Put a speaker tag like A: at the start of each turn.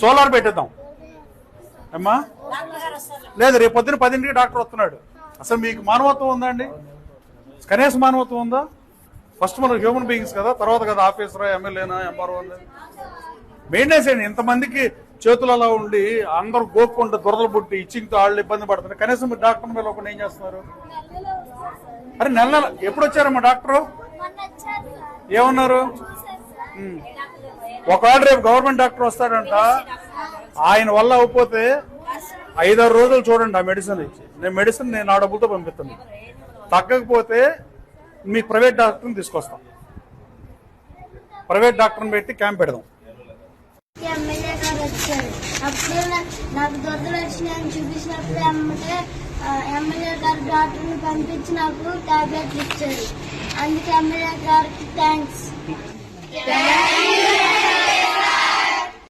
A: Solar పెట్టేద్దాం. అమ్మా లేదు రేపు పొద్దున పదింటికి డాక్టర్ వస్తున్నాడు. అసలు మీకు మానవత్వం ఉందా అండి? కనీస మానవత్వం ఉందా? ఫస్ట్ మనం హ్యూమన్ బీయింగ్స్ కదా తర్వాత కదా ఆఫీసర్ ఎమ్మెల్యేనా ఎంఆర్ఓ మెయింటెనెన్స్ చేయండి. ఇంతమందికి చేతులు అలా ఉండి అందరూ గోక్కుంటూ దురదలు పుట్టి ఇచ్చింగ్తో వాళ్ళు ఇబ్బంది పడుతున్నారు. కనీసం మీరు డాక్టర్ మీద ఒకటి ఏం చేస్తున్నారు? అరే నెల నెల ఎప్పుడు వచ్చారమ్మా డాక్టరు? ఏమన్నారు. ఒకవేళ రేపు గవర్నమెంట్ డాక్టర్ వస్తాడంట ఆయన వల్ల అవ్వకపోతే ఐదారు రోజులు చూడండి ఆ మెడిసిన్ ఇచ్చి. నేను మెడిసిన్ నేను ఆ డబ్బులతో పంపిస్తాను. తగ్గకపోతే మీకు ప్రైవేట్ డాక్టర్ని తీసుకొస్తాం. ప్రైవేట్ డాక్టర్ని పెట్టి క్యాంప్ పెడదాం.
B: ఎమ్మెల్యే గారు వచ్చారు. అప్పుడు నా- నాకు దొరదలు వచ్చినాయని చూపించినప్పుడు ఎమ్మటే ఆ, ఎమ్మెల్యే గారు డాక్టర్ని పంపించి నాకు టాబ్లెట్లు ఇచ్చారు. అందుకే ఎమ్మెల్యే గారికి థ్యాంక్స్